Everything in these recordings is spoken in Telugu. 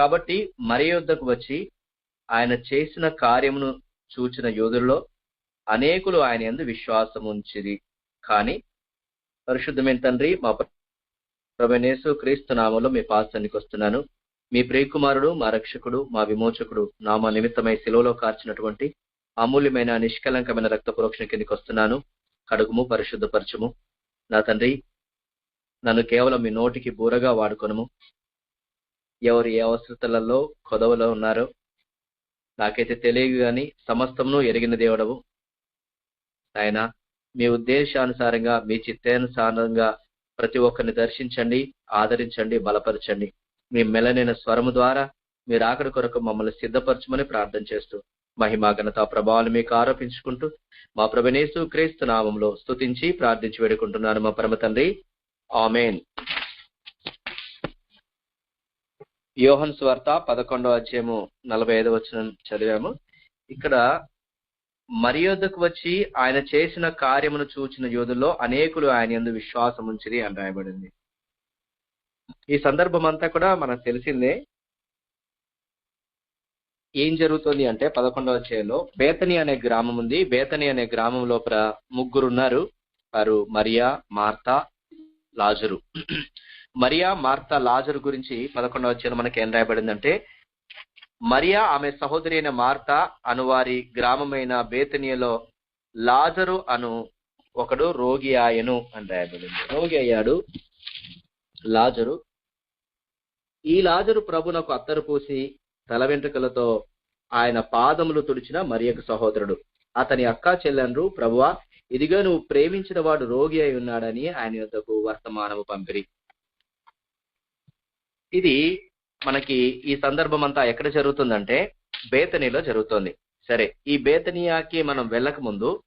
కాబట్టి మరి యొద్దకు వచ్చి ఆయన చేసిన కార్యమును చూచిన యోధుల్లో అనేకులు ఆయన యందు విశ్వాసం ఉంచిరి. కానీ పరిశుద్ధమైన తండ్రి మా ప్రభనేసు క్రీస్తు నామంలో మీ పాసానికి వస్తున్నాను. మీ ప్రియకుమారుడు మా రక్షకుడు మా విమోచకుడు నామ నిమిత్తమై శిలువలో కార్చినటువంటి అమూల్యమైన నిష్కలంకమైన రక్త పురోక్షణ కిందకి వస్తున్నాను. కడుగుము పరిశుద్ధపరచుము. నా తండ్రి నన్ను కేవలం మీ నోటికి బూరగా వాడుకొనుము. ఎవరు ఏ అవసరతలలో కొదవలో ఉన్నారో. నాకైతే తెలియదు కానీ సమస్తమును ఎరిగిన దేవుడవు. ఆయన మీ ఉద్దేశానుసారంగా మీ చిత్తానుసారంగా ప్రతి ఒక్కరిని దర్శించండి ఆదరించండి బలపరచండి. మీ మెలనైన స్వరము ద్వారా మీరు ఆకడి కొరకు మమ్మల్ని సిద్ధపరచమని ప్రార్థన చేస్తూ మహిమా ఘనత ప్రభావాలు మీకు ఆరోపించుకుంటూ మా ప్రభనేసు క్రీస్తు నామంలో స్తుతించి ప్రార్థించి వేడుకుంటున్నాను మా పరమ తండ్రి. ఆమెన్. యోహన్ స్వార్త పదకొండవ అధ్యాయము నలభై ఐదవ వచనం చదివాము. ఇక్కడ మర్యాదకు వచ్చి ఆయన చేసిన కార్యమును చూచిన యోధుల్లో అనేకులు ఆయన యందు విశ్వాసం ఉంచిరి అని రాయబడింది. ఈ సందర్భం అంతా కూడా మనకు తెలిసిందే. ఏం జరుగుతుంది అంటే పదకొండవ అధ్యాయంలో బేతని అనే గ్రామం ఉంది. బేతని అనే గ్రామం లోపల ముగ్గురు ఉన్నారు. వారు మరియా మార్తా లాజరు. మరియా మార్తా లాజరు గురించి పదకొండవ వచ్చిన మనకి ఏం రాయబడిందంటే మరియా ఆమె సహోదరి అయిన మార్తా అనువారి గ్రామమైన బేతనియలో లాజరు అను ఒకడు రోగి ఆయను అని రాయబడింది. రోగి అయ్యాడు లాజరు. ఈ లాజరు ప్రభునకు అత్తరు పూసి తల వెంట్రుకలతో ఆయన పాదములు తుడిచిన మరియకు సహోదరుడు. అతని అక్క చెల్లెండ్రు ప్రభువా ఇదిగో నువ్వు ప్రేమించిన వాడు రోగి అయి ఉన్నాడని ఆయన యొద్దకు వర్తమానము పంపిరి. ఇది మనకి ఈ సందర్భం అంతా ఎక్కడ జరుగుతుందంటే బేతనీలో జరుగుతుంది. సరే ఈ బేతనియాకి మనం వెళ్ళక ముందు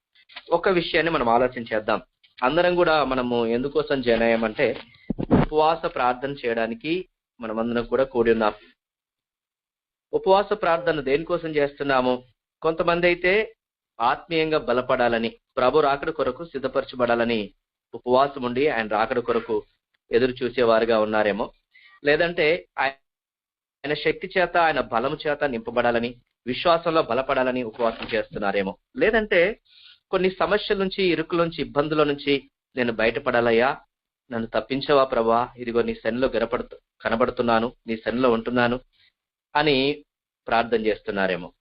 ఒక విషయాన్ని మనం ఆలోచించేద్దాం. అందరం కూడా మనము ఎందుకోసం జాయిన్ అయ్యామంటే ఉపవాస ప్రార్థన చేయడానికి మనమందరం కూడా కూడి ఉన్నాం. ఉపవాస ప్రార్థన దేనికోసం చేస్తున్నాము? కొంతమంది అయితే ఆత్మీయంగా బలపడాలని ప్రభు రాకడ కొరకు సిద్ధపరచబడాలని ఉపవాసం ఉండి ఆయన రాకడ కొరకు ఎదురు చూసేవారుగా ఉన్నారేమో. లేదంటే ఆయన శక్తి చేత ఆయన బలము చేత నింపబడాలని విశ్వాసంలో బలపడాలని ఉపవాసం చేస్తున్నారేమో. లేదంటే కొన్ని సమస్యల నుంచి ఇరుకుల నుంచి ఇబ్బందుల నుంచి నేను బయటపడాలయ్యా నన్ను తప్పించవా ప్రభా ఇదిగో నీ శనిలో గనపడుతు కనబడుతున్నాను నీ శనిలో ఉంటున్నాను అని ప్రార్థన చేస్తున్నారేమో.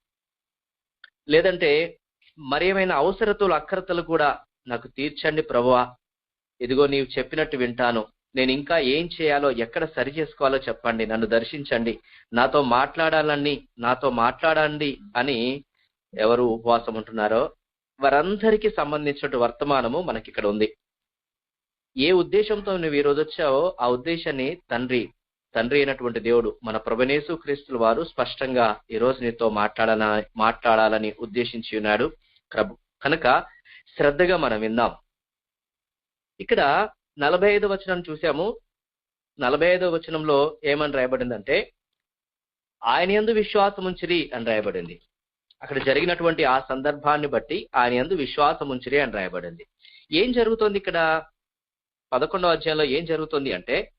లేదంటే మరేమైనా అవసరతలు అక్కరతలు కూడా నాకు తీర్చండి ప్రభువా ఇదిగో నీవు చెప్పినట్టు వింటాను నేను ఇంకా ఏం చేయాలో ఎక్కడ సరి చేసుకోవాలో చెప్పండి నన్ను దర్శించండి. నాతో మాట్లాడాలని నాతో మాట్లాడండి అని ఎవరు ఉపవాసం ఉంటున్నారో వారందరికీ సంబంధించిన వర్తమానము మనకి ఇక్కడ ఉంది. ఏ ఉద్దేశంతో నువ్వు ఈ రోజు వచ్చావో ఆ ఉద్దేశాన్ని తండ్రి తండ్రి అయినటువంటి దేవుడు మన ప్రభనేసు క్రీస్తుల వారు స్పష్టంగా ఈ రోజు నీతో మాట్లాడాల మాట్లాడాలని ఉద్దేశించి ఉన్నాడు ప్రభు. కనుక శ్రద్ధగా మనం విందాం. ఇక్కడ నలభై ఐదు వచనం చూసాము నలభై ఐదో వచనంలో ఏమని రాయబడిందంటే ఆయన ఎందు విశ్వాసముంచిరి అని రాయబడింది. అక్కడ జరిగినటువంటి ఆ సందర్భాన్ని బట్టి ఆయన ఎందు విశ్వాసముంచిరి అని రాయబడింది. ఏం జరుగుతోంది ఇక్కడ? పదకొండవ అధ్యాయంలో ఏం జరుగుతుంది అంటే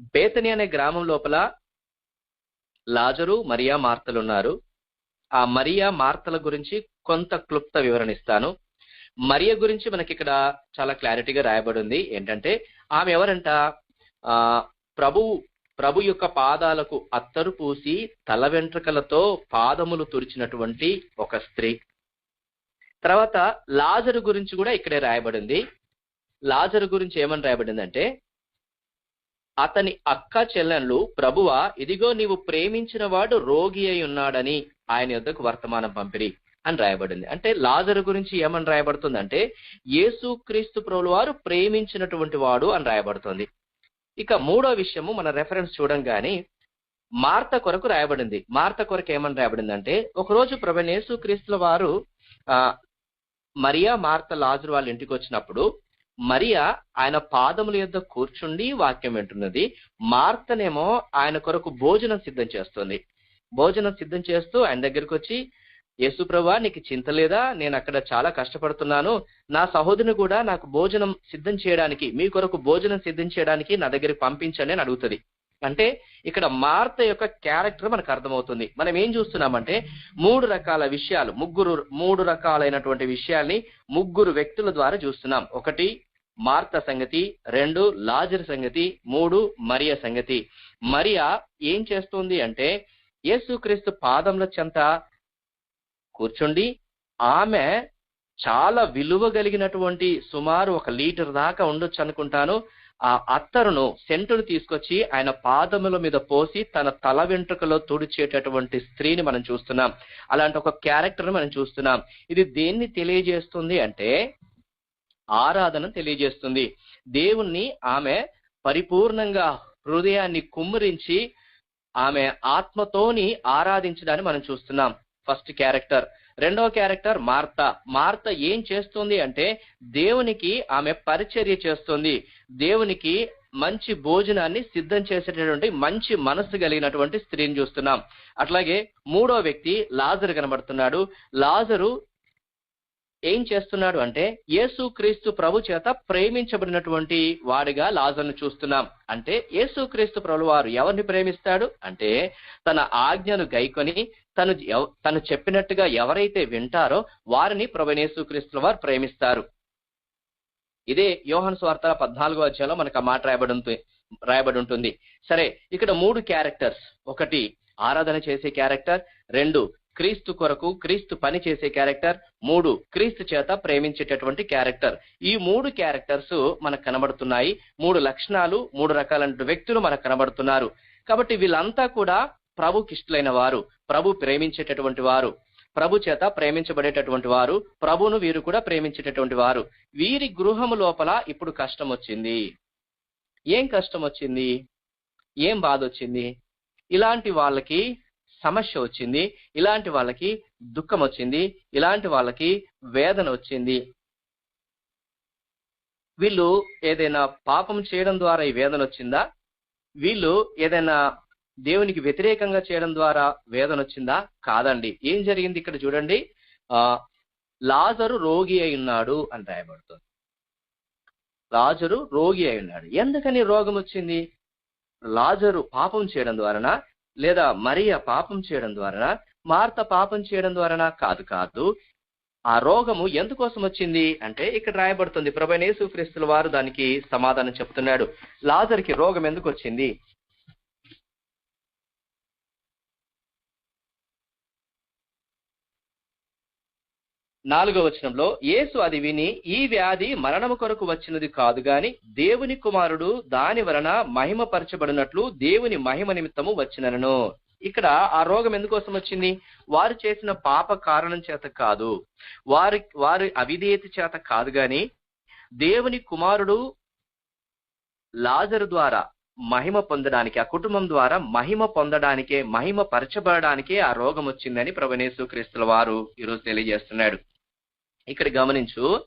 బేతని అనే గ్రామం లోపల లాజరు మరియా మార్తలు ఉన్నారు ఆ మరియా మార్తల గురించి కొంత క్లుప్త వివరణ ఇస్తాను. మరియ గురించి మనకి ఇక్కడ చాలా క్లారిటీగా రాయబడి ఉంది ఏంటంటే ఆమె ఎవరంట? ఆ ప్రభు ప్రభు యొక్క పాదాలకు అత్తరు పూసి తల వెంట్రుకలతో పాదములు తుడిచినటువంటి ఒక స్త్రీ. తర్వాత లాజరు గురించి కూడా ఇక్కడే రాయబడింది. లాజరు గురించి ఏమని రాయబడిందంటే అతని అక్క చెల్లెన్లు ప్రభువ ఇదిగో నీవు ప్రేమించిన వాడు రోగి అయి ఉన్నాడని ఆయన యొద్దకు వర్తమానం పంపిరి. అని రాయబడింది. అంటే లాజరు గురించి ఏమని రాయబడుతుందంటే యేసు క్రీస్తు ప్రభులు వారు ప్రేమించినటువంటి వాడు అని రాయబడుతుంది. ఇక మూడో విషయము మన రెఫరెన్స్ చూడంగానే మార్త కొరకు రాయబడింది. మార్త కొరకు ఏమని రాయబడిందంటే ఒకరోజు ప్రభు యేసు క్రీస్తుల వారు ఆ మరియా మార్త లాజరు వాళ్ళ ఇంటికి వచ్చినప్పుడు మరియా ఆయన పాదముల యొద్ద కూర్చుండి వాక్యం వింటున్నది. మార్తనేమో ఆయన కొరకు భోజనం సిద్ధం చేస్తుంది. భోజనం సిద్ధం చేస్తూ ఆయన దగ్గరికి వచ్చి యేసుప్రభా నీకు చింత లేదా? నేను అక్కడ చాలా కష్టపడుతున్నాను. నా సహోదరుని కూడా నాకు భోజనం సిద్ధం చేయడానికి మీ కొరకు భోజనం సిద్ధం చేయడానికి నా దగ్గరికి పంపించండి అని అడుగుతుంది. అంటే ఇక్కడ మార్త యొక్క క్యారెక్టర్ మనకు అర్థమవుతుంది. మనం ఏం చూస్తున్నామంటే మూడు రకాల విషయాలు ముగ్గురు మూడు రకాలైనటువంటి విషయాల్ని ముగ్గురు వ్యక్తుల ద్వారా చూస్తున్నాం. ఒకటి మార్త సంగతి. రెండు లాజర్ సంగతి. మూడు మరియ సంగతి. మరియా ఏం చేస్తుంది అంటే యేసుక్రీస్తు పాదముల చెంత కూర్చుండి ఆమె చాలా విలువ కలిగినటువంటి సుమారు ఒక లీటర్ దాకా ఉండొచ్చు అనుకుంటాను. ఆ అత్తరును సెంటును తీసుకొచ్చి ఆయన పాదముల మీద పోసి తన తల వెంట్రుకలో తుడిచేటటువంటి స్త్రీని మనం చూస్తున్నాం. అలాంటి ఒక క్యారెక్టర్ మనం చూస్తున్నాం. ఇది దేన్ని తెలియజేస్తుంది అంటే ఆరాధన తెలియజేస్తుంది. దేవుణ్ణి ఆమె పరిపూర్ణంగా హృదయాన్ని కుమ్మరించి ఆమె ఆత్మతోని ఆరాధించడాన్ని మనం చూస్తున్నాం. First character. రెండవ క్యారెక్టర్ మార్త. మార్త ఏం చేస్తుంది అంటే దేవునికి ఆమె పరిచర్య చేస్తుంది. దేవునికి మంచి భోజనాన్ని సిద్ధం చేసేటటువంటి మంచి మనస్సు కలిగినటువంటి స్త్రీని చూస్తున్నాం. అట్లాగే మూడో వ్యక్తి లాజరు కనబడుతున్నాడు. లాజరు ఏం చేస్తున్నాడు అంటే యేసు క్రీస్తు ప్రభు చేత ప్రేమించబడినటువంటి వాడిగా లాజర్ను చూస్తున్నాం. అంటే యేసు క్రీస్తు ప్రభు వారు ఎవరిని ప్రేమిస్తాడు? అంటే తన ఆజ్ఞను గైకొని తను తను చెప్పినట్టుగా ఎవరైతే వింటారో వారిని ప్రభు క్రీస్తుల వారు ప్రేమిస్తారు. ఇదే యోహన్ స్వార్త పద్నాలుగో అధ్యాయంలో మనకు ఆ మాట రాయబడి ఉంటుంది రాయబడి ఉంటుంది సరే ఇక్కడ మూడు క్యారెక్టర్స్. ఒకటి ఆరాధన చేసే క్యారెక్టర్. రెండు క్రీస్తు కొరకు క్రీస్తు పని చేసే క్యారెక్టర్. మూడు క్రీస్తు చేత ప్రేమించేటటువంటి క్యారెక్టర్. ఈ మూడు క్యారెక్టర్స్ మనకు కనబడుతున్నాయి. మూడు లక్షణాలు మూడు రకాలైన వ్యక్తులు మనకు కనబడుతున్నారు. కాబట్టి వీళ్ళంతా కూడా ప్రభుకి ఇష్టలైన వారు ప్రభు ప్రేమించేటటువంటి వారు ప్రభు చేత ప్రేమించబడేటటువంటి వారు ప్రభును వీరు కూడా ప్రేమించేటటువంటి వారు. వీరి గృహము లోపల ఇప్పుడు కష్టం వచ్చింది ఏం కష్టం వచ్చింది ఏం బాధ వచ్చింది ఇలాంటి వాళ్ళకి సమస్య వచ్చింది ఇలాంటి వాళ్ళకి దుఃఖం వచ్చింది ఇలాంటి వాళ్ళకి వేదన వచ్చింది వీళ్ళు ఏదైనా పాపం చేయడం ద్వారా ఈ వేదన వచ్చిందా వీళ్ళు ఏదైనా దేవునికి వ్యతిరేకంగా చేయడం ద్వారా వేదన వచ్చిందా? కాదండి. ఏం జరిగింది ఇక్కడ చూడండి. ఆ లాజరు రోగి అయి ఉన్నాడు అని రాయబడుతుంది. లాజరు రోగి అయి ఉన్నాడు. ఎందుకని రోగం వచ్చింది? లాజరు పాపం చేయడం ద్వారానా? లేదా మరియ పాపం చేయడం ద్వారానా? మార్త పాపం చేయడం ద్వారానా? కాదు కాదు. ఆ రోగము ఎందుకోసం వచ్చింది? అంటే ఇక్కడ రాయబడుతుంది. ప్రభు యేసుక్రీస్తుల వారు దానికి సమాధానం చెప్తున్నాడు. లాజర్కి రోగం ఎందుకు వచ్చింది? నాలుగో వచనంలో యేసు అది విని ఈ వ్యాధి మరణము కొరకు వచ్చినది కాదు గాని దేవుని కుమారుడు దాని వలన మహిమపరచబడినట్లు దేవుని మహిమ నిమిత్తము వచ్చినను. ఇక్కడ ఆ రోగం ఎందుకోసం వచ్చింది? వారు చేసిన పాప కారణం చేత కాదు. వారి వారి అవిధేయత చేత కాదు గాని దేవుని కుమారుడు లాజరు ద్వారా మహిమ పొందడానికి ఆ కుటుంబం ద్వారా మహిమ పొందడానికే మహిమ పరచబడడానికే ఆ రోగం వచ్చిందని ప్రభనేసు క్రీస్తుల వారు ఈరోజు తెలియజేస్తున్నాడు. ఇక్కడ గమనించు.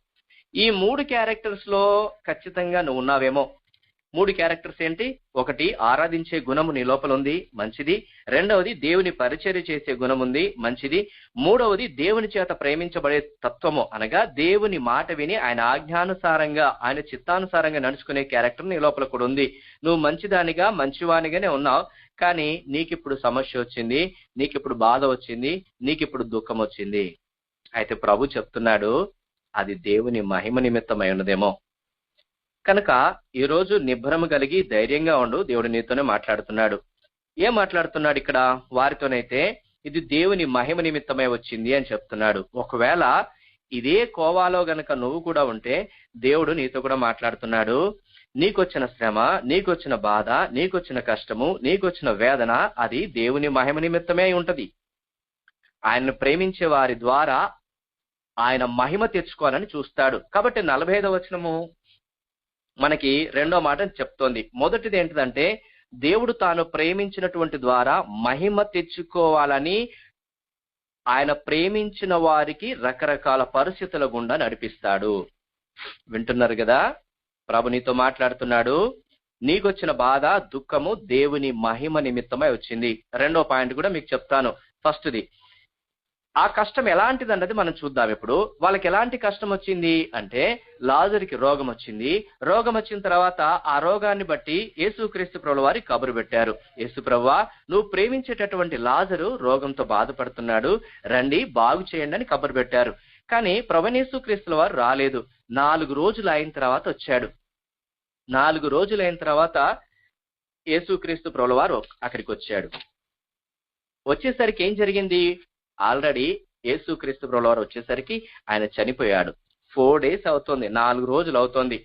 ఈ మూడు క్యారెక్టర్స్లో ఖచ్చితంగా నువ్వు ఉన్నావేమో. మూడు క్యారెక్టర్స్ ఏంటి? ఒకటి ఆరాధించే గుణము నీ లోపల ఉంది మంచిది. రెండవది దేవుని పరిచర్య చేసే గుణం ఉంది మంచిది. మూడవది దేవుని చేత ప్రేమించబడే తత్వము అనగా దేవుని మాట విని ఆయన ఆజ్ఞానుసారంగా ఆయన చిత్తానుసారంగా నడుచుకునే క్యారెక్టర్ నీ లోపల కూడా ఉంది. నువ్వు మంచిదానిగా మంచివానిగానే ఉన్నావు కానీ నీకిప్పుడు సమస్య వచ్చింది నీకిప్పుడు బాధ వచ్చింది నీకిప్పుడు దుఃఖం వచ్చింది. అయితే ప్రభు చెప్తున్నాడు అది దేవుని మహిమ నిమిత్తమై ఉన్నదేమో. కనుక ఈరోజు నిభ్రము కలిగి ధైర్యంగా ఉండు దేవుడు నీతోనే మాట్లాడుతున్నాడు. ఏం మాట్లాడుతున్నాడు ఇక్కడ? వారితోనైతే ఇది దేవుని మహిమ నిమిత్తమై వచ్చింది అని చెప్తున్నాడు. ఒకవేళ ఇదే కోవాలో గనక నువ్వు కూడా ఉంటే దేవుడు నీతో కూడా మాట్లాడుతున్నాడు. నీకొచ్చిన శ్రమ నీకొచ్చిన బాధ నీకొచ్చిన కష్టము నీకొచ్చిన వేదన అది దేవుని మహిమ నిమిత్తమే ఉంటది. ఆయన్ను ప్రేమించే వారి ద్వారా ఆయన మహిమ తెచ్చుకోవాలని చూస్తాడు. కాబట్టి నలభై ఐదవ వచనము మనకి రెండో మాట చెప్తోంది. మొదటిది ఏంటిదంటే దేవుడు తాను ప్రేమించినటువంటి ద్వారా మహిమ తెచ్చుకోవాలని ఆయన ప్రేమించిన వారికి రకరకాల పరిస్థితుల గుండా నడిపిస్తాడు. వింటున్నారు కదా? ప్రభు నీతో మాట్లాడుతున్నాడు. నీకొచ్చిన బాధ దుఃఖము దేవుని మహిమ నిమిత్తమై వచ్చింది. రెండో పాయింట్ కూడా మీకు చెప్తాను. ఫస్ట్ది ఆ కష్టం ఎలాంటిది అన్నది మనం చూద్దాం ఇప్పుడు. వాళ్ళకి ఎలాంటి కష్టం వచ్చింది అంటే లాజరుకి రోగం వచ్చింది. రోగం వచ్చిన తర్వాత ఆ రోగాన్ని బట్టి యేసుక్రీస్తు ప్రభుల వారి కబురు పెట్టారు. యేసు ప్రభువా నువ్వు ప్రేమించేటటువంటి లాజరు రోగంతో బాధపడుతున్నాడు. రండి బాగు చేయండి అని కబురు పెట్టారు. కానీ ప్రభనేసు క్రీస్తుల వారు రాలేదు. నాలుగు రోజులు అయిన తర్వాత వచ్చాడు. నాలుగు రోజులు అయిన తర్వాత యేసుక్రీస్తు ప్రభుల వారు అక్కడికి వచ్చాడు. వచ్చేసరికి ఏం జరిగింది? ఆల్రెడీ యేసుక్రీస్తు ప్రభుల వారు వచ్చేసరికి ఆయన చనిపోయాడు. ఫోర్ డేస్ అవుతుంది. నాలుగు రోజులు అవుతుంది.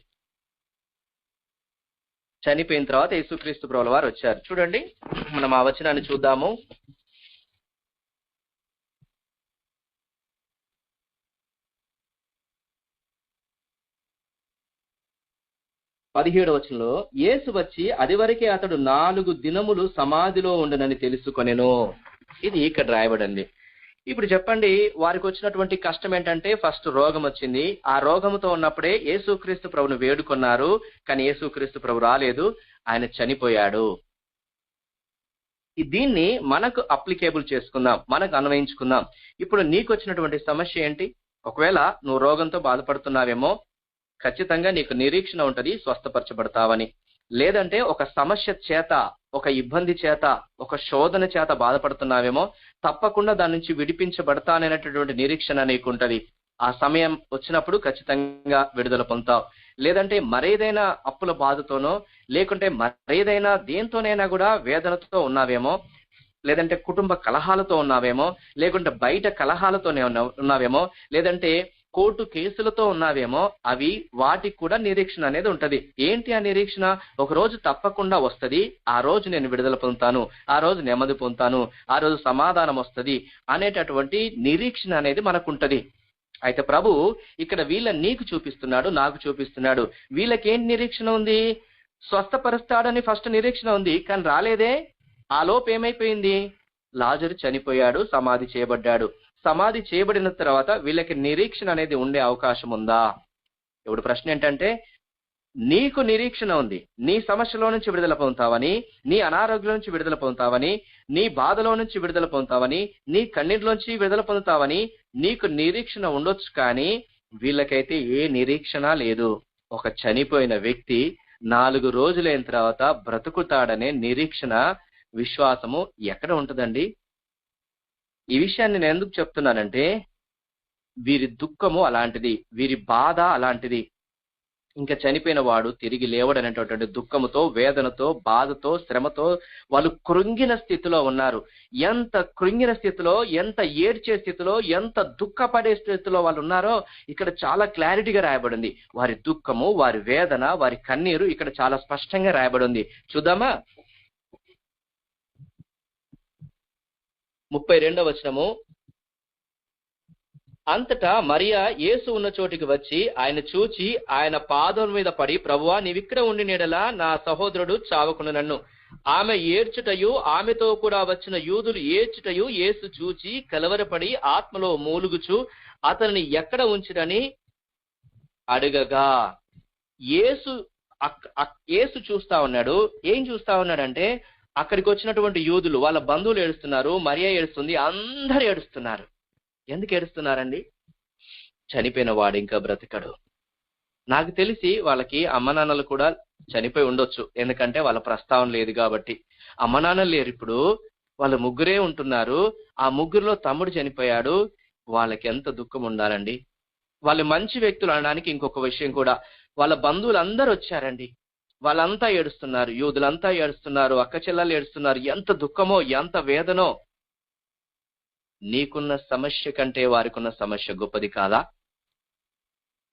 చనిపోయిన తర్వాత యేసుక్రీస్తు ప్రభుల వారు వచ్చారు. చూడండి మనం ఆ వచనాన్ని చూద్దాము. పదిహేడు వచనంలో యేసు వచ్చి అది వరకే అతడు నాలుగు దినములు సమాధిలో ఉండనని తెలుసుకొనెను. ఇది ఇక్కడ రాయబడింది. ఇప్పుడు చెప్పండి వారికి వచ్చినటువంటి కష్టం ఏంటంటే ఫస్ట్ రోగం వచ్చింది. ఆ రోగంతో ఉన్నప్పుడే యేసుక్రీస్తు ప్రభును వేడుకున్నారు. కానీ యేసుక్రీస్తు ప్రభు రాలేదు. ఆయన చనిపోయాడు. దీన్ని మనకు అప్లికేబుల్ చేసుకుందాం. మనకు అన్వయించుకుందాం. ఇప్పుడు నీకు వచ్చినటువంటి సమస్య ఏంటి? ఒకవేళ నువ్వు రోగంతో బాధపడుతున్నావేమో ఖచ్చితంగా నీకు నిరీక్షణ ఉంటుంది స్వస్థపరచబడతావని. లేదంటే ఒక సమస్య చేత ఒక ఇబ్బంది చేత ఒక శోధన చేత బాధపడుతున్నావేమో తప్పకుండా దాని నుంచి విడిపించబడతాననేటటువంటి నిరీక్షణ నీకుంటది. ఆ సమయం వచ్చినప్పుడు ఖచ్చితంగా విడుదల పొందుతావు. లేదంటే మరేదైనా అప్పుల బాధతోనో లేకుంటే మరేదైనా దేంతోనైనా కూడా వేదనతో ఉన్నావేమో లేదంటే కుటుంబ కలహాలతో ఉన్నావేమో లేకుంటే బయట కలహాలతోనే ఉన్నావేమో లేదంటే కోర్టు కేసులతో ఉన్నావేమో అవి వాటికి కూడా నిరీక్షణ అనేది ఉంటది. ఏంటి ఆ నిరీక్షణ? ఒక రోజు తప్పకుండా వస్తుంది ఆ రోజు నేను విడుదల పొందుతాను ఆ రోజు నెమ్మది పొందుతాను ఆ రోజు సమాధానం వస్తుంది అనేటటువంటి నిరీక్షణ అనేది మనకుంటది. అయితే ప్రభు ఇక్కడ వీళ్ళ నీకు చూపిస్తున్నాడు నాకు చూపిస్తున్నాడు. వీళ్ళకేంటి నిరీక్షణ ఉంది? స్వస్థపరుస్తాడని ఫస్ట్ నిరీక్షణ ఉంది కానీ రాలేదే? ఆ లోపు ఏమైపోయింది? లాజరు చనిపోయాడు సమాధి చేయబడ్డాడు. సమాధి చేయబడిన తర్వాత వీళ్ళకి నిరీక్షణ అనేది ఉండే అవకాశం ఉందా? ఇప్పుడు ప్రశ్న ఏంటంటే నీకు నిరీక్షణ ఉంది. నీ సమస్యలో నుంచి విడుదల పొందుతావని నీ అనారోగ్యం నుంచి విడుదల పొందుతావని నీ బాధలో నుంచి విడుదల పొందుతావని నీ కన్నీటిలోంచి విడుదల పొందుతావని నీకు నిరీక్షణ ఉండొచ్చు కానీ వీళ్ళకైతే ఏ నిరీక్షణ లేదు. ఒక చనిపోయిన వ్యక్తి నాలుగు రోజులైన తర్వాత బ్రతుకుతాడనే నిరీక్షణ విశ్వాసము ఎక్కడ ఉంటుందండి? ఈ విషయాన్ని నేను ఎందుకు చెప్తున్నానంటే వీరి దుఃఖము అలాంటిది వీరి బాధ అలాంటిది. ఇంకా చనిపోయిన వాడు తిరిగి లేవడనేటటువంటి దుఃఖముతో వేదనతో బాధతో శ్రమతో వాళ్ళు కృంగిన స్థితిలో ఉన్నారు. ఎంత కృంగిన స్థితిలో ఎంత ఏడ్చే స్థితిలో ఎంత దుఃఖపడే స్థితిలో వాళ్ళు ఉన్నారో ఇక్కడ చాలా క్లారిటీగా రాయబడింది. వారి దుఃఖము వారి వేదన వారి కన్నీరు ఇక్కడ చాలా స్పష్టంగా రాయబడింది. చూద్దామా? ముప్పై రెండవ వచనము. అంతటా మరియా యేసు ఉన్న చోటికి వచ్చి ఆయన చూచి ఆయన పాదం మీద పడి ప్రభువా నీవిక్కడ ఉండి నీడలా నా సహోదరుడు చావకుండా నన్ను. ఆమె ఏడ్చుటయు ఆమెతో కూడా వచ్చిన యూదులు ఏడ్చుటయు యేసు చూచి కలవరపడి ఆత్మలో మూలుగుచు అతనిని ఎక్కడ ఉంచిరని అడగగా. యేసు అక్- యేసు చూస్తా ఉన్నాడు. ఏం చూస్తా ఉన్నాడంటే అక్కడికి వచ్చినటువంటి యూదులు వాళ్ళ బంధువులు ఏడుస్తున్నారు మరియా ఏడుస్తుంది అందరు ఏడుస్తున్నారు. ఎందుకు ఏడుస్తున్నారండి? చనిపోయిన వాడు ఇంకా బ్రతికడు. నాకు తెలిసి వాళ్ళకి అమ్మ నాన్నలు కూడా చనిపోయి ఉండొచ్చు ఎందుకంటే వాళ్ళ ప్రస్తావన లేదు కాబట్టి. అమ్మ నాన్నలు లేరు ఇప్పుడు వాళ్ళు ముగ్గురే ఉంటున్నారు. ఆ ముగ్గురులో తమ్ముడు చనిపోయాడు వాళ్ళకి ఎంత దుఃఖం ఉండాలండి? వాళ్ళు మంచి వ్యక్తులు అనడానికి ఇంకొక విషయం కూడా వాళ్ళ బంధువులు అందరూ వచ్చారండి. వాళ్ళంతా ఏడుస్తున్నారు యూదులంతా ఏడుస్తున్నారు అక్క చెల్లెలు ఏడుస్తున్నారు ఎంత దుఃఖమో ఎంత వేదనో. నీకున్న సమస్య కంటే వారికున్న సమస్య గొప్పది కాదా?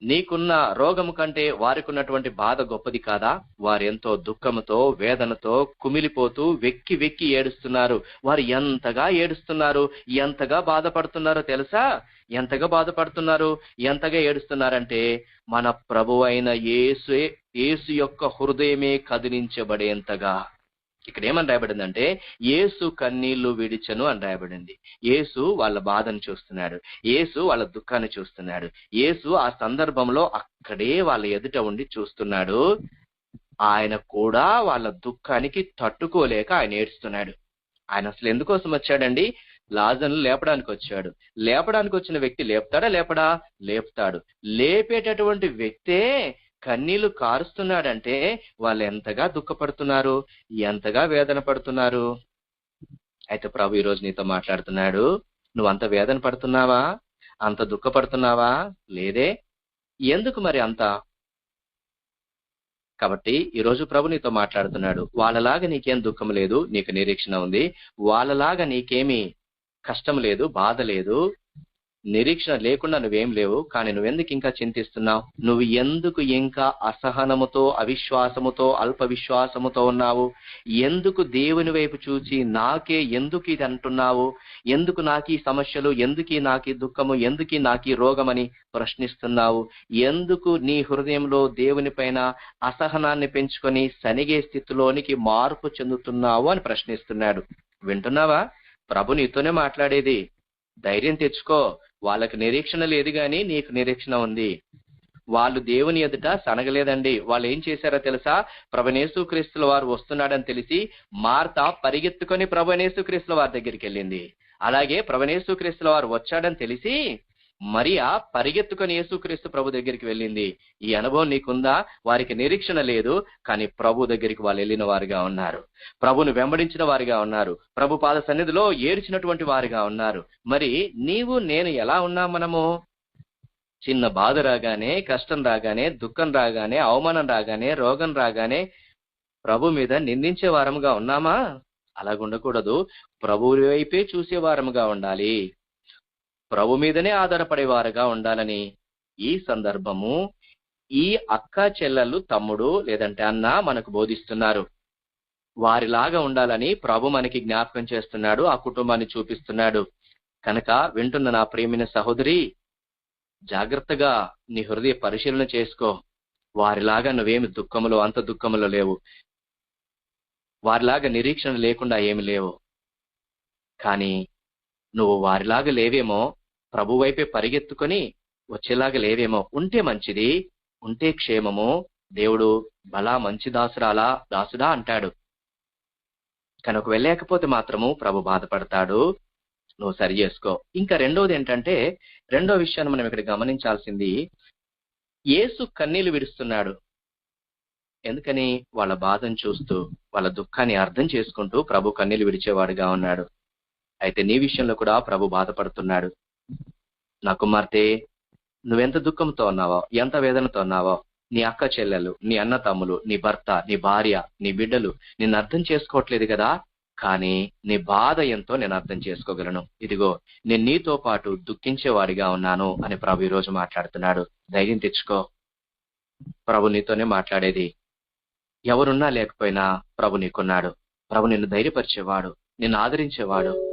నీకున్న రోగము కంటే వారికి ఉన్నటువంటి బాధ గొప్పది కాదా? వారు ఎంతో దుఃఖముతో వేదనతో కుమిలిపోతూ వెక్కి వెక్కి ఏడుస్తున్నారు. వారు ఎంతగా ఏడుస్తున్నారు? ఎంతగా బాధపడుతున్నారో తెలుసా? ఎంతగా బాధపడుతున్నారు? ఎంతగా ఏడుస్తున్నారంటే మన ప్రభు అయిన ఏసు యేసు యొక్క హృదయమే కదిలించబడేంతగా. ఇక్కడ ఏమని రాయబడిందంటే ఏసు కన్నీళ్ళు విడిచను అని రాయబడింది. ఏసు వాళ్ళ బాధను చూస్తున్నాడు. ఏసు వాళ్ళ దుఃఖాన్ని చూస్తున్నాడు. ఏసు ఆ సందర్భంలో అక్కడే వాళ్ళ ఎదుట ఉండి చూస్తున్నాడు. ఆయన కూడా వాళ్ళ దుఃఖానికి తట్టుకోలేక ఆయన ఏడుస్తున్నాడు. ఆయన అసలు ఎందుకోసం వచ్చాడండి? లాజర్ను లేపడానికి వచ్చాడు. లేపడానికి వచ్చిన వ్యక్తి లేపుతాడా? లేపడా? లేపుతాడు. లేపేటటువంటి వ్యక్తే కన్నీళ్ళు కారుస్తున్నాడంటే వాళ్ళు ఎంతగా దుఃఖపడుతున్నారు ఎంతగా వేదన పడుతున్నారు. అయితే ప్రభు ఈరోజు నీతో మాట్లాడుతున్నాడు నువ్వు అంత వేదన పడుతున్నావా? అంత దుఃఖపడుతున్నావా? లేదే? ఎందుకు మరి అంత? కాబట్టి ఈరోజు ప్రభు నీతో మాట్లాడుతున్నాడు వాళ్ళలాగా నీకేం దుఃఖం లేదు నీకు నిరీక్షణ ఉంది. వాళ్ళలాగా నీకేమీ కష్టం లేదు బాధ లేదు. నిరీక్షణ లేకుండా నువ్వేం లేవు కానీ నువ్వెందుకు ఇంకా చింతిస్తున్నావు? నువ్వు ఎందుకు ఇంకా అసహనముతో అవిశ్వాసముతో అల్ప విశ్వాసముతో ఉన్నావు? ఎందుకు దేవుని వైపు చూచి నాకే ఎందుకు ఇది అంటున్నావు? ఎందుకు నాకు ఈ సమస్యలు? ఎందుకు నాకు ఈ దుఃఖము? ఎందుకు నాకు ఈ రోగమని ప్రశ్నిస్తున్నావు? ఎందుకు నీ హృదయంలో దేవుని పైన అసహనాన్ని పెంచుకొని సనిగే స్థితిలోనికి మార్పు చెందుతున్నావు అని ప్రశ్నిస్తున్నాడు. వింటున్నావా? ప్రభు నీతోనే మాట్లాడేది. ధైర్యం తెచ్చుకో. వాళ్ళకి నిరీక్షణ లేదు కానీ నీకు నిరీక్షణ ఉంది. వాళ్ళు దేవుని ఎదుట సనగలేదండి. వాళ్ళు ఏం చేశారో తెలుసా? ప్రభనేసు క్రీస్తుల వారు వస్తున్నాడని తెలిసి మార్త పరిగెత్తుకొని ప్రభనేసు క్రీస్తుల వారి దగ్గరికి వెళ్ళింది. అలాగే ప్రభనేసు క్రీస్తుల వారు వచ్చాడని తెలిసి మరియా పరిగెత్తుకొని యేసుక్రీస్తు ప్రభు దగ్గరికి వెళ్ళింది. ఈ అనుభవం నీకుందా? వారికి నిరీక్షణ లేదు కానీ ప్రభు దగ్గరికి వాళ్ళు వెళ్ళిన వారుగా ఉన్నారు. ప్రభును వెంబడించిన వారిగా ఉన్నారు. ప్రభు పాద సన్నిధిలో ఏడ్చినటువంటి వారిగా ఉన్నారు. మరి నీవు నేను ఎలా ఉన్నా మనము? చిన్న బాధ రాగానే కష్టం రాగానే దుఃఖం రాగానే అవమానం రాగానే రోగం రాగానే ప్రభు మీద నిందించే వారముగా ఉన్నామా? అలాగుండకూడదు. ప్రభువు వైపే చూసే వారముగా ఉండాలి. ప్రభు మీదనే ఆధారపడేవారుగా ఉండాలని ఈ సందర్భము ఈ అక్క చెల్లెలు తమ్ముడు లేదంటే అన్న మనకు బోధిస్తున్నారు. వారిలాగా ఉండాలని ప్రభు మనకి జ్ఞాపకం చేస్తున్నాడు ఆ కుటుంబాన్ని చూపిస్తున్నాడు. కనుక వింటున్న నా ప్రియమైన సహోదరి జాగ్రత్తగా నీ హృదయ పరిశీలన చేసుకో. వారిలాగా నువ్వేమి దుఃఖములో అంత దుఃఖములో లేవు. వారిలాగా నిరీక్షణ లేకుండా ఏమి లేవు. కానీ నువ్వు వారిలాగా లేవేమో ప్రభు వైపే పరిగెత్తుకొని వచ్చేలాగా లేవేమో. ఉంటే మంచిది ఉంటే క్షేమము. దేవుడు బలా మంచి దాసురాలా దాసుడా అంటాడు. కానీ ఒక వెళ్ళలేకపోతే మాత్రము ప్రభు బాధపడతాడు. నువ్వు సరి చేసుకో. ఇంకా రెండోది ఏంటంటే రెండో విషయాన్ని మనం ఇక్కడ గమనించాల్సింది యేసు కన్నీళ్ళు విడుస్తున్నాడు. ఎందుకని? వాళ్ళ బాధను చూస్తూ వాళ్ళ దుఃఖాన్ని అర్థం చేసుకుంటూ ప్రభు కన్నీళ్ళు విడిచేవాడుగా ఉన్నాడు. అయితే నీ విషయంలో కూడా ప్రభు బాధపడుతున్నాడు. నా కుమార్తె నువ్వెంత దుఃఖంతో ఉన్నావో ఎంత వేదనతో ఉన్నావో నీ అక్క చెల్లెలు నీ అన్న తమ్ములు నీ భర్త నీ భార్య నీ బిడ్డలు నిన్ను అర్థం చేసుకోవట్లేదు కదా? కానీ నీ బాధ ఎంతో నేను అర్థం చేసుకోగలను. ఇదిగో నేను నీతో పాటు దుఃఖించేవాడిగా ఉన్నాను అని ప్రభు ఈరోజు మాట్లాడుతున్నాడు. ధైర్యం తెచ్చుకో. ప్రభు నీతోనే మాట్లాడేది. ఎవరున్నా లేకపోయినా ప్రభు నీకున్నాడు. ప్రభు నిన్ను ధైర్యపరిచేవాడు నిన్ను ఆదరించేవాడు.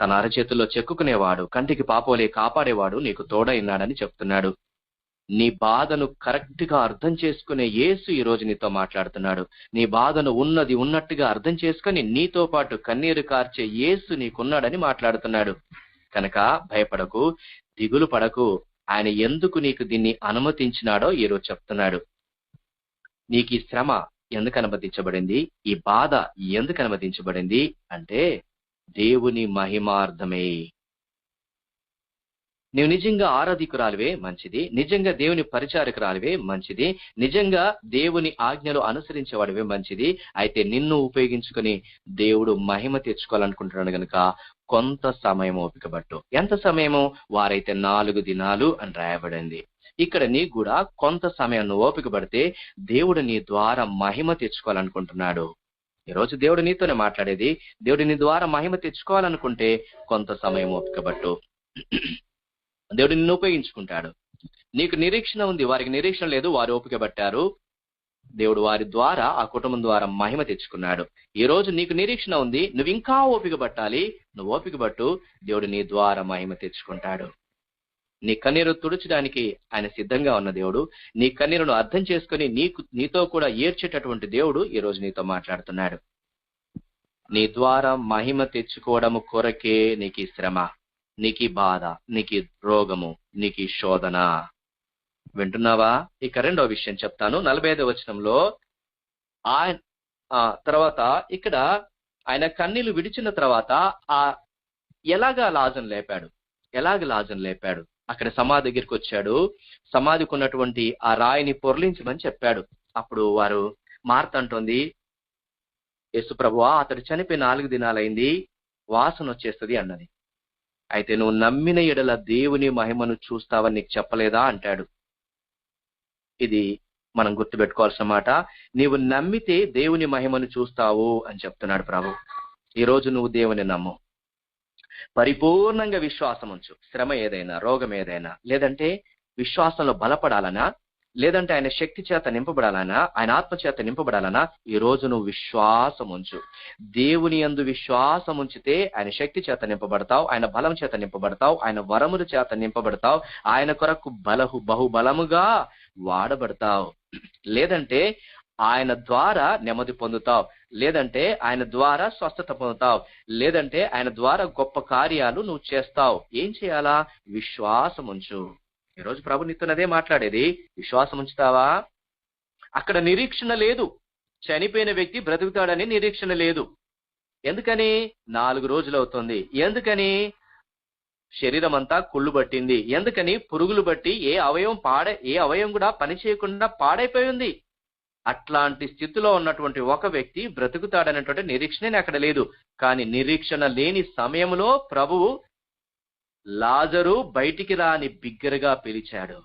తన అరచేతుల్లో చెక్కుకునేవాడు కంటికి పాపోలే కాపాడేవాడు నీకు తోడైనాడని చెప్తున్నాడు. నీ బాధను కరెక్ట్గా అర్థం చేసుకునే యేసు ఈ రోజు నీతో మాట్లాడుతున్నాడు. నీ బాధను ఉన్నది ఉన్నట్టుగా అర్థం చేసుకుని నీతో పాటు కన్నీరు కార్చే యేసు నీకున్నాడని మాట్లాడుతున్నాడు. కనుక భయపడకు దిగులు పడకు. ఆయన ఎందుకు నీకు దీన్ని అనుమతించినాడో ఈ రోజు చెప్తున్నాడు. నీకు ఈ శ్రమ ఎందుకు అనుమతించబడింది? ఈ బాధ ఎందుకు అనుమతించబడింది? అంటే దేవుని మహిమార్థమే. నువ్వు నిజంగా ఆరాధికురాలివే మంచిది. నిజంగా దేవుని పరిచారకురాలివే మంచిది. నిజంగా దేవుని ఆజ్ఞలు అనుసరించేవాడివే మంచిది. అయితే నిన్ను ఉపయోగించుకొని దేవుడు మహిమ తెచ్చుకోవాలనుకుంటున్నాడు గనుక కొంత సమయం ఓపికబట్టు ఎంత సమయము? వారైతే నాలుగు దినాలు అని రాయబడింది. ఇక్కడ నీకు కూడా కొంత సమయం నువ్వు ఓపిక దేవుడు నీ ద్వారా మహిమ తెచ్చుకోవాలనుకుంటున్నాడు. ఈ రోజు దేవుడు నీతోనే మాట్లాడేది. దేవుడిని నీ ద్వారా మహిమ తెచ్చుకోవాలనుకుంటే కొంత సమయం ఓపిక దేవుడిని దేవుడు నిన్ను ఉపయోగించుకుంటాడు. నీకు నిరీక్షణ ఉంది వారికి నిరీక్షణ లేదు వారు ఓపికపట్టారు దేవుడు వారి ద్వారా ఆ కుటుంబం ద్వారా మహిమ తెచ్చుకున్నాడు. ఈ రోజు నీకు నిరీక్షణ ఉంది నువ్వు ఇంకా ఓపిక పట్టాలి నువ్వు ఓపిక పట్టు దేవుడు నీ ద్వారా మహిమ తెచ్చుకుంటాడు. నీ కన్నీరు తుడచడానికి ఆయన సిద్ధంగా ఉన్న దేవుడు. నీ కన్నీరును అర్థం చేసుకుని నీకు నీతో కూడా ఏర్చేటటువంటి దేవుడు ఈ రోజు నీతో మాట్లాడుతున్నాడు. నీ ద్వారా మహిమ తెచ్చుకోవడము కొరకే నీకు శ్రమ నీకు బాధ నీకు రోగము నీకు శోధన. వింటున్నావా? ఇక రెండో విషయం చెప్తాను. నలభై ఐదో వచనంలో ఆయన తర్వాత ఇక్కడ ఆయన కన్నీళ్ళు విడిచిన తర్వాత ఆ ఎలాగా లాజను లేపాడు? ఎలాగ లాజను లేపాడు? అక్కడ సమాధి దగ్గరికి వచ్చాడు. సమాధికి ఉన్నటువంటి ఆ రాయిని పొరలించమని చెప్పాడు. అప్పుడు వారు మార్త అంటుంది యేసుప్రభువా అతడు చనిపోయి నాలుగు దినాలైంది వాసన వచ్చేస్తుంది అన్నది. అయితే నువ్వు నమ్మిన ఎడల దేవుని మహిమను చూస్తావని నీకు చెప్పలేదా? అంటాడు. ఇది మనం గుర్తుపెట్టుకోవాల్సిన మాట. నీవు నమ్మితే దేవుని మహిమను చూస్తావు అని చెప్తున్నాడు ప్రభు. ఈ రోజు నువ్వు దేవుని నమ్ము. పరిపూర్ణంగా విశ్వాసం ఉంచు శ్రమ ఏదైనా రోగం ఏదైనా లేదంటే విశ్వాసంలో బలపడాలనా లేదంటే ఆయన శక్తి చేత నింపబడాలనా ఆయన ఆత్మ చేత నింపబడాలనా ఈ రోజు నువ్వు విశ్వాసం ఉంచు దేవుని యందు విశ్వాసం ఉంచితే ఆయన శక్తి చేత నింపబడతావు ఆయన బలం చేత నింపబడతావు ఆయన వరముల చేత నింపబడతావు ఆయన కొరకు బలహు బహుబలముగా వాడబడతావు. లేదంటే ఆయన ద్వారా నెమ్మది పొందుతావు. లేదంటే ఆయన ద్వారా స్వస్థత పొందుతావు. లేదంటే ఆయన ద్వారా గొప్ప కార్యాలు నువ్వు చేస్తావు. ఏం చేయాలా? విశ్వాసం ఉంచు ఈరోజు ప్రభు నీతోనదే మాట్లాడేది. విశ్వాసం ఉంచుతావా? అక్కడ నిరీక్షణ లేదు. చనిపోయిన వ్యక్తి బ్రతుకుతాడని నిరీక్షణ లేదు. ఎందుకని? నాలుగు రోజులు అవుతుంది ఎందుకని? శరీరం అంతా కుళ్ళు పట్టింది. ఎందుకని? పురుగులు బట్టి ఏ అవయవం పాడ ఏ అవయవం కూడా పని చేయకుండా పాడైపోయింది. అట్లాంటి స్థితిలో ఉన్నటువంటి ఒక వ్యక్తి బ్రతుకుతాడనేటువంటి నిరీక్షణ అక్కడ లేదు. కానీ నిరీక్షణ లేని సమయంలో ప్రభువు లాజరు బయటికి రాని బిగ్గరగా పిలిచాడు.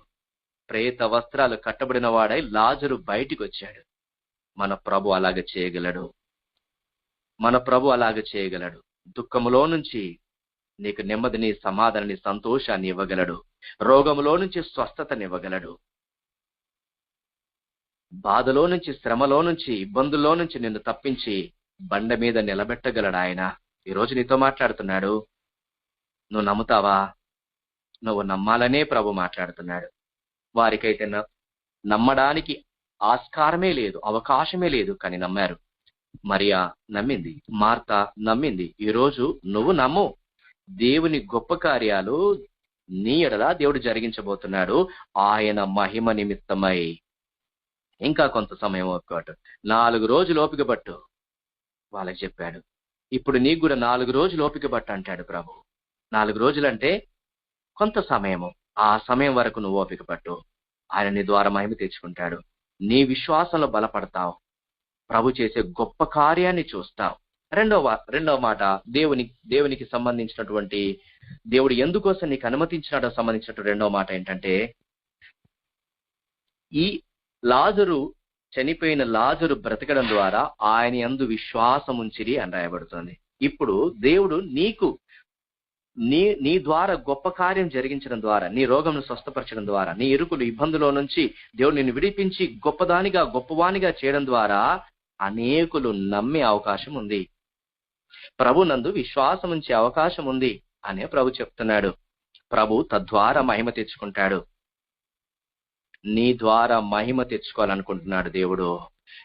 ప్రేత వస్త్రాలు కట్టబడిన వాడై లాజరు బయటికి వచ్చాడు మన ప్రభు అలాగ చేయగలడు. మన ప్రభు అలాగ చేయగలడు. దుఃఖములో నుంచి నీకు నెమ్మదిని సమాధానాన్ని సంతోషాన్ని ఇవ్వగలడు. రోగములో నుంచి స్వస్థతని ఇవ్వగలడు. బాధలో నుంచి శ్రమలో నుంచి ఇబ్బందుల్లో నుంచి నిన్ను తప్పించి బండ మీద నిలబెట్టగలడు ఆయన. ఈరోజు నీతో మాట్లాడుతున్నాడు. నువ్వు నమ్ముతావా? నువ్వు నమ్మాలనే ప్రభు మాట్లాడుతున్నాడు. వారికైతే న- నమ్మడానికి ఆస్కారమే లేదు అవకాశమే లేదు కానీ నమ్మారు. మరియా నమ్మింది మార్త నమ్మింది ఈరోజు నువ్వు నమ్ము. దేవుని గొప్ప కార్యాలు నీ ఎడలా దేవుడు జరిగించబోతున్నాడు. ఆయన మహిమ నిమిత్తమై ఇంకా కొంత సమయం ఒక్కటి నాలుగు రోజులు ఓపిక పట్టు వాళ్ళకి చెప్పాడు. ఇప్పుడు నీకు కూడా నాలుగు రోజులు ఓపిక పట్టు అంటాడు ప్రభు. నాలుగు రోజులంటే కొంత సమయము. ఆ సమయం వరకు నువ్వు ఓపిక పట్టు. ఆయన నీ ద్వారా మహిమ తెచ్చుకుంటాడు. నీ విశ్వాసంలో బలపడతావు. ప్రభు చేసే గొప్ప కార్యాన్ని చూస్తావు. రెండవ రెండవ మాట దేవుని దేవునికి సంబంధించినటువంటి దేవుడు ఎందుకోసం నీకు అనుమతించినాడో సంబంధించినటువంటి రెండవ మాట ఏంటంటే ఈ లాజరు చనిపోయిన లాజరు బ్రతకడం ద్వారా ఆయన యందు విశ్వాసం ఉంచిరి అని రాయబడుతుంది. ఇప్పుడు దేవుడు నీకు నీ నీ ద్వారా గొప్ప కార్యం జరిగించడం ద్వారా నీ రోగంను స్వస్థపరచడం ద్వారా నీ ఇరుకులు ఇబ్బందులో నుంచి దేవుడు నిన్ను విడిపించి గొప్పదానిగా గొప్పవానిగా చేయడం ద్వారా అనేకులు నమ్మే అవకాశం ఉంది ప్రభు నందు విశ్వాసం ఉంచే అవకాశం ఉంది అనే ప్రభు చెప్తున్నాడు. ప్రభు తద్వారా మహిమ తెచ్చుకుంటాడు. నీ ద్వారా మహిమ తెచ్చుకోవాలనుకుంటున్నాడు దేవుడు.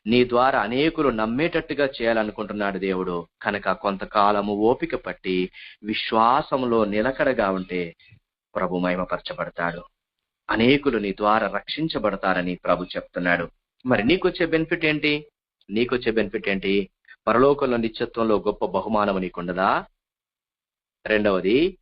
నీ ద్వారా అనేకులు నమ్మేటట్టుగా చేయాలనుకుంటున్నాడు దేవుడు. కనుక కొంతకాలము ఓపిక పట్టి విశ్వాసంలో నిలకడగా ఉంటే ప్రభు మహిమపరచబడతాడు. అనేకులు నీ ద్వారా రక్షించబడతారని ప్రభు చెప్తున్నాడు. మరి నీకొచ్చే బెనిఫిట్ ఏంటి? నీకొచ్చే బెనిఫిట్ ఏంటి? పరలోకంలో నిత్యత్వంలో గొప్ప బహుమానము నీకుండదా? రెండవది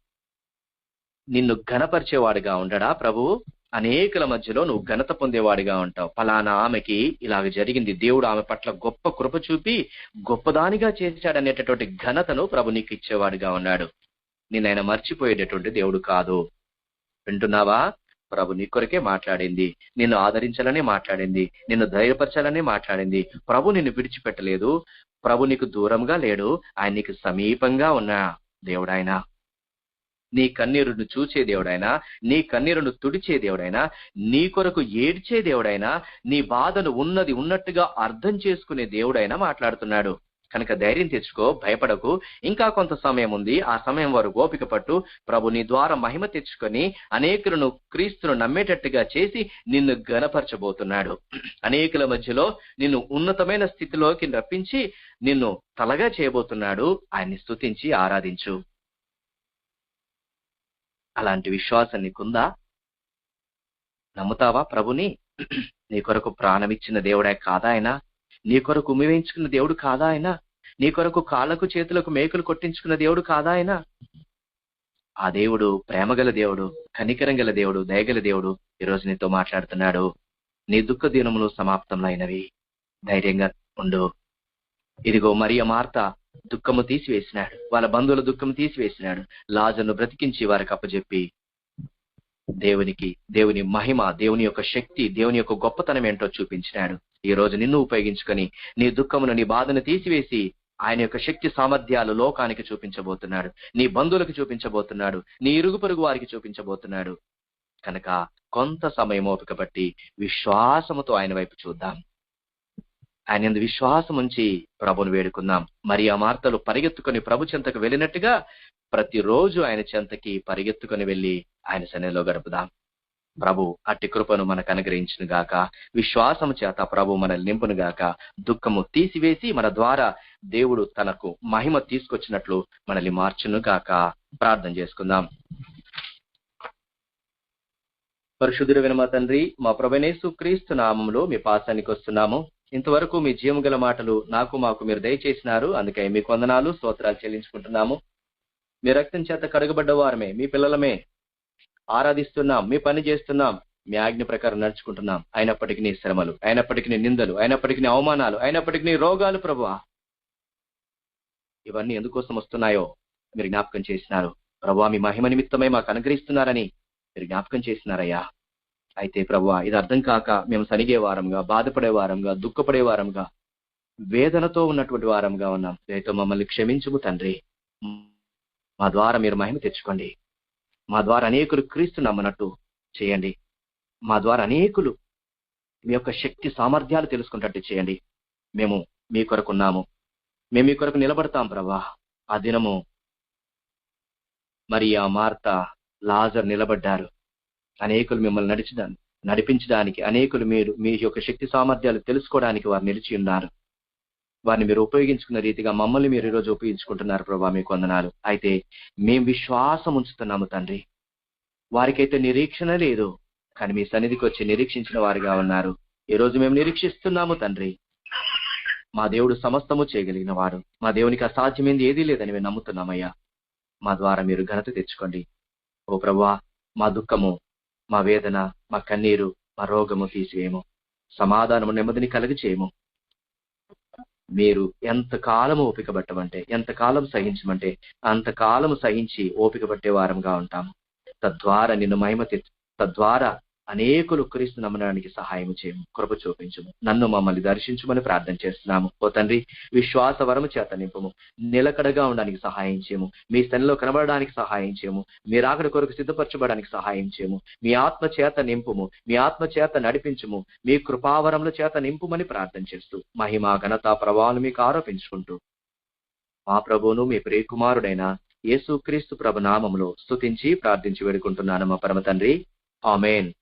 నిన్ను ఘనపరిచేవాడిగా ఉండడా ప్రభు? అనేకుల మధ్యలో నువ్వు ఘనత పొందేవాడిగా ఉంటావు. ఫలానా ఆమెకి ఇలాగ జరిగింది. దేవుడు ఆమె పట్ల గొప్ప కృప చూపి గొప్పదానిగా చేశాడనేటటువంటి ఘనతను ప్రభు నీకు ఇచ్చేవాడిగా ఉన్నాడు. నిన్నైనా మర్చిపోయేటటువంటి దేవుడు కాదు. వింటున్నావా? ప్రభు నీ కొరకే మాట్లాడింది. నిన్ను ఆదరించాలనే మాట్లాడింది. నిన్ను ధైర్యపరచాలనే మాట్లాడింది. ప్రభు నిన్ను విడిచిపెట్టలేదు. ప్రభు నీకు దూరంగా లేడు. ఆయన నీకు సమీపంగా ఉన్న దేవుడాయన నీ కన్నీరును చూచే దేవుడైనా నీ కన్నీరును తుడిచే దేవుడైనా నీ కొరకు ఏడ్చే దేవుడైనా నీ బాధను ఉన్నది ఉన్నట్టుగా అర్థం చేసుకునే దేవుడైనా మాట్లాడుతున్నాడు. కనుక ధైర్యం తెచ్చుకో భయపడకు. ఇంకా కొంత సమయం ఉంది. ఆ సమయం వారు గోపిక పట్టు. ప్రభు నీ ద్వారా మహిమ తెచ్చుకొని అనేకులను క్రీస్తును నమ్మేటట్టుగా చేసి నిన్ను గనపరచబోతున్నాడు అనేకుల మధ్యలో నిన్ను ఉన్నతమైన స్థితిలోకి రప్పించి నిన్ను తలగా చేయబోతున్నాడు. ఆయన్ని స్తుతించి ఆరాధించు. అలాంటి విశ్వాసం నీకుందా? నమ్ముతావా ప్రభుని? నీ కొరకు ప్రాణమిచ్చిన దేవుడే కాదా ఆయన నీ కొరకు ఉమ్మివేయించుకున్న దేవుడు కాదా ఆయన నీ కొరకు కాళ్ళకు చేతులకు మేకులు కొట్టించుకున్న దేవుడు కాదా ఆయన ఆ దేవుడు ప్రేమగల దేవుడు కనికరం గల దేవుడు దయగల దేవుడు ఈరోజు నీతో మాట్లాడుతున్నాడు. నీ దుఃఖ దినములు సమాప్తములైనవి ధైర్యంగా ఉండు. ఇదిగో మరియ మార్త దుఃఖము తీసివేసినాడు. వాళ్ళ బంధువుల దుఃఖము తీసివేసినాడు. లాజను బ్రతికించి వారికి అప్పచెప్పి దేవునికి దేవుని మహిమ దేవుని యొక్క శక్తి దేవుని యొక్క గొప్పతనం ఏంటో చూపించినాడు. ఈ రోజు నిన్ను ఉపయోగించుకొని నీ దుఃఖమును నీ బాధను తీసివేసి ఆయన యొక్క శక్తి సామర్థ్యాలు లోకానికి చూపించబోతున్నాడు. నీ బంధువులకు చూపించబోతున్నాడు. నీ ఇరుగు పొరుగు వారికి చూపించబోతున్నాడు. కనుక కొంత సమయం ఓపిక బట్టి విశ్వాసముతో ఆయన వైపు చూద్దాం. ఆయన ఎందు విశ్వాసం ఉంచి ప్రభుని వేడుకుందాం. మరి ఆ మార్తలు పరిగెత్తుకొని ప్రభు చెంతకు వెళ్ళినట్టుగా ప్రతిరోజు ఆయన చెంతకి పరిగెత్తుకొని వెళ్ళి ఆయన సన్నిధిలో గడుపుదాం. ప్రభు అట్టి కృపను మనకు అనుగ్రహించును గాక విశ్వాసము చేత ప్రభు మనల్ని నింపును గాక దుఃఖము తీసివేసి మన ద్వారా దేవుడు తనకు మహిమ తీసుకొచ్చినట్లు మనల్ని మార్చును గాక ప్రార్థన చేసుకుందాం. పరిశుద్ధుడు వినమ తండ్రి మా ప్రభనేసు క్రీస్తు నామంలో మీ పాసానికి వస్తున్నాము. ఇంతవరకు మీ జీవం గల మాటలు నాకు మాకు మీరు దయచేసినారు. అందుకే మీ కొందనాలు స్తోత్రాలు చెల్లించుకుంటున్నాము. మీ రక్తం చేత కడగబడ్డ వారమే మీ పిల్లలమే. ఆరాధిస్తున్నాం మీ పని చేస్తున్నాం మీ ఆజ్ఞ ప్రకారం నడుచుకుంటున్నాం. అయినప్పటికీ నీ శ్రమలు అయినప్పటికీ నీ నిందలు అయినప్పటికీ నీ అవమానాలు అయినప్పటికీ నీ రోగాలు ప్రభు ఇవన్నీ ఎందుకోసం వస్తున్నాయో మీరు జ్ఞాపకం చేసినారు. ప్రభువా మీ మహిమ నిమిత్తమై మాకు అనుగ్రహిస్తున్నారని మీరు జ్ఞాపకం చేసినారయ్యా. అయితే ప్రభువా ఇది అర్థం కాక మేము సనిగే వారంగా బాధపడే వారంగా దుఃఖపడే వారంగా వేదనతో ఉన్నటువంటి వారంగా ఉన్నాం. దయతో మమ్మల్ని క్షమించుము తండ్రి. మా ద్వారా మీరు మహిమ తెచ్చుకోండి. మా ద్వారా అనేకులు క్రీస్తు నమ్మనట్టు చేయండి. మా ద్వారా అనేకులు మీ యొక్క శక్తి సామర్థ్యాలు తెలుసుకున్నట్టు చేయండి. మేము మీ కొరకు ఉన్నాము. మేము మీ కొరకు నిలబడతాం ప్రభా. ఆ దినము మరి ఆ మార్త లాజర్ నిలబడ్డారు. అనేకులు మిమ్మల్ని నడిచడానికి నడిపించడానికి అనేకులు మీరు మీ యొక్క శక్తి సామర్థ్యాలు తెలుసుకోవడానికి వారు నిలిచి ఉన్నారు. వారిని మీరు ఉపయోగించుకున్న రీతిగా మమ్మల్ని మీరు ఈరోజు ఉపయోగించుకుంటున్నారు ప్రభా మీకు వందనాలు. అయితే మేము విశ్వాసం ఉంచుతున్నాము తండ్రి. వారికైతే నిరీక్షణ లేదు కానీ మీ సన్నిధికి వచ్చి నిరీక్షించిన వారిగా ఉన్నారు. ఈ రోజు మేము నిరీక్షిస్తున్నాము తండ్రి. మా దేవుడు సమస్తము చేయగలిగిన వాడు. మా దేవునికి అసాధ్యమైంది ఏదీ లేదని మేము నమ్ముతున్నామయ్యా. మా ద్వారా మీరు ఘనత తెచ్చుకోండి. ఓ ప్రభా మా దుఃఖము మా వేదన మా కన్నీరు మా రోగము తీసివేయము. సమాధానము నెమ్మదిని కలుగచేయము. మీరు ఎంత కాలము ఓపిక పట్టమంటే ఎంత సహించమంటే అంత కాలము సహించి ఓపిక పట్టే వారంగా ఉంటాము. తద్వారా నిన్ను మహిమ తెచ్చు తద్వారా అనేకులు క్రీస్తు నమ్మడానికి సహాయం చేయము కృప చూపించము. నన్ను మమ్మల్ని దర్శించమని ప్రార్థన చేస్తున్నాము. ఓ తండ్రి విశ్వాస వరము చేత నింపము. నిలకడగా ఉండడానికి సహాయం చేయము. మీ స్థలంలో కనబడడానికి సహాయం చేయము. మీ రాకడ కొరకు సిద్ధపరచబడానికి సహాయం చేయము. మీ ఆత్మ చేత నింపుము. మీ ఆత్మ చేత నడిపించుము. మీ కృపావరముల చేత నింపుమని ప్రార్థన చేస్తూ మహిమ ఘనత ప్రభావాలు మీకు ఆరోపించుకుంటూ. మా ప్రభువును మీ ప్రియకుమారుడైన యేసు క్రీస్తు ప్రభు నామములో స్తుతించి ప్రార్థించి వేడుకుంటున్నాను మా పరమ తండ్రి. ఆమెన్.